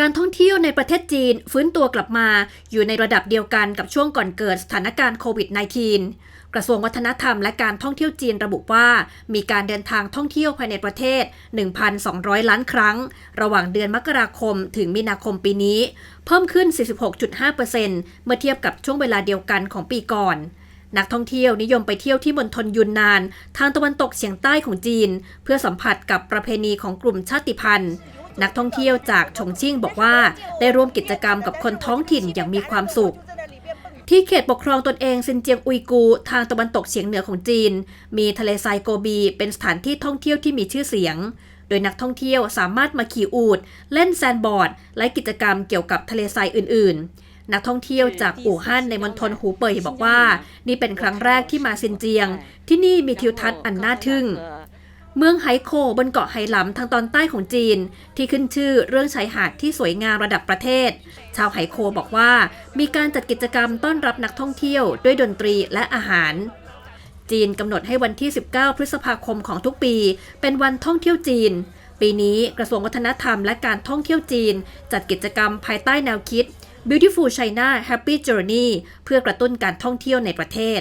การท่องเที่ยวในประเทศจีนฟื้นตัวกลับมาอยู่ในระดับเดียวกันกับช่วงก่อนเกิดสถานการณ์โควิด -19 กระทรวงวัฒนธรรมและการท่องเที่ยวจีนระบุว่า มีการเดินทางท่องเที่ยวภายในประเทศ 1,200 ล้านครั้ง ระหว่างเดือนมกราคมถึงมีนาคมปีนี้ เพิ่มขึ้น 46.5%เมื่อเทียบกับช่วงเวลาเดียวกันของปีก่อนนักท่องเที่ยวนิยมไปเที่ยวที่มณฑลยุนนาน ทางตะวันตกเฉียงใต้ของจีน เพื่อสัมผัสกับประเพณีของกลุ่มชาติพันธุ์ นักท่องเที่ยวจากชงชิ่งบอกว่า ได้ร่วมกิจกรรมกับคนท้องถิ่นอย่างมีความสุข ที่เขตปกครองตนเองซินเจียงอุยกู ทางตะวันตกเฉียงเหนือของจีน มีทะเลทรายโกบี เป็นสถานที่ท่องเที่ยวที่มีชื่อเสียง โดยนักท่องเที่ยวสามารถมาขี่อูฐเล่นแซนบอร์ด และกิจกรรมเกี่ยวกับทะเลทรายอื่น ๆนักท่องเที่ยวจากอู่ฮั่นในมณฑลหูเป่ยบอกว่า นี่เป็นครั้งแรกที่มาซินเจียง ที่นี่มีทิวทัศน์อันน่าทึ่ง เมืองไหโคบนเกาะไหหลำทางตอนใต้ของจีน ที่ขึ้นชื่อเรื่องชายหาดที่สวยงามระดับประเทศ ชาวไหโคบอกว่า มีการจัดกิจกรรมต้อนรับนักท่องเที่ยวด้วยดนตรีและอาหาร จีนกำหนดให้วันที่ 19 พฤษภาคมของทุกปี เป็นวันท่องเที่ยวจีน ปีนี้กระทรวงวัฒนธรรมและการท่องเที่ยวจีน จัดกิจกรรมภายใต้แนวคิด Beautiful China Happy Journey เพื่อกระตุ้นการท่องเที่ยวในประเทศ